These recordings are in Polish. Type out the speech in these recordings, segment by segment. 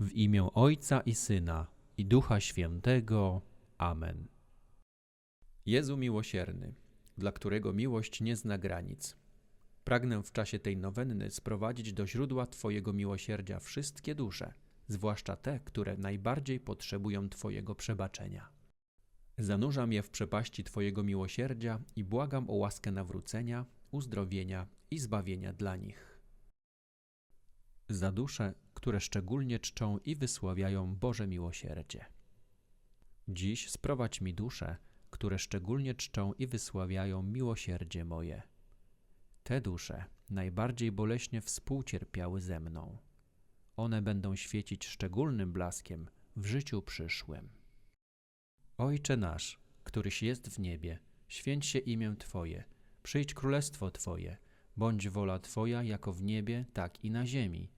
W imię Ojca i Syna i Ducha Świętego. Amen. Jezu miłosierny, dla którego miłość nie zna granic. Pragnę w czasie tej nowenny sprowadzić do źródła Twojego miłosierdzia wszystkie dusze, zwłaszcza te, które najbardziej potrzebują Twojego przebaczenia. Zanurzam je w przepaści Twojego miłosierdzia i błagam o łaskę nawrócenia, uzdrowienia i zbawienia dla nich. Za dusze, które szczególnie czczą i wysławiają Boże miłosierdzie. Dziś sprowadź mi dusze, które szczególnie czczą i wysławiają miłosierdzie moje. Te dusze najbardziej boleśnie współcierpiały ze mną. One będą świecić szczególnym blaskiem w życiu przyszłym. Ojcze nasz, któryś jest w niebie, święć się imię Twoje, przyjdź królestwo Twoje, bądź wola Twoja jako w niebie, tak i na ziemi.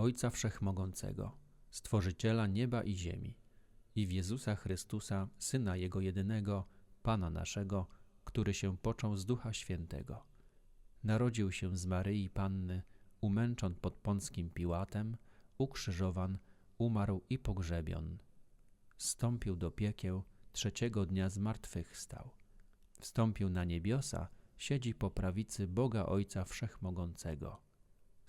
Ojca Wszechmogącego, Stworzyciela nieba i ziemi, i w Jezusa Chrystusa, Syna Jego jedynego, Pana naszego, który się począł z Ducha Świętego. Narodził się z Maryi Panny, umęczon pod Pąckim Piłatem, ukrzyżowan, umarł i pogrzebion. Stąpił do piekieł, trzeciego dnia zmartwychwstał. Wstąpił na niebiosa, siedzi po prawicy Boga Ojca Wszechmogącego.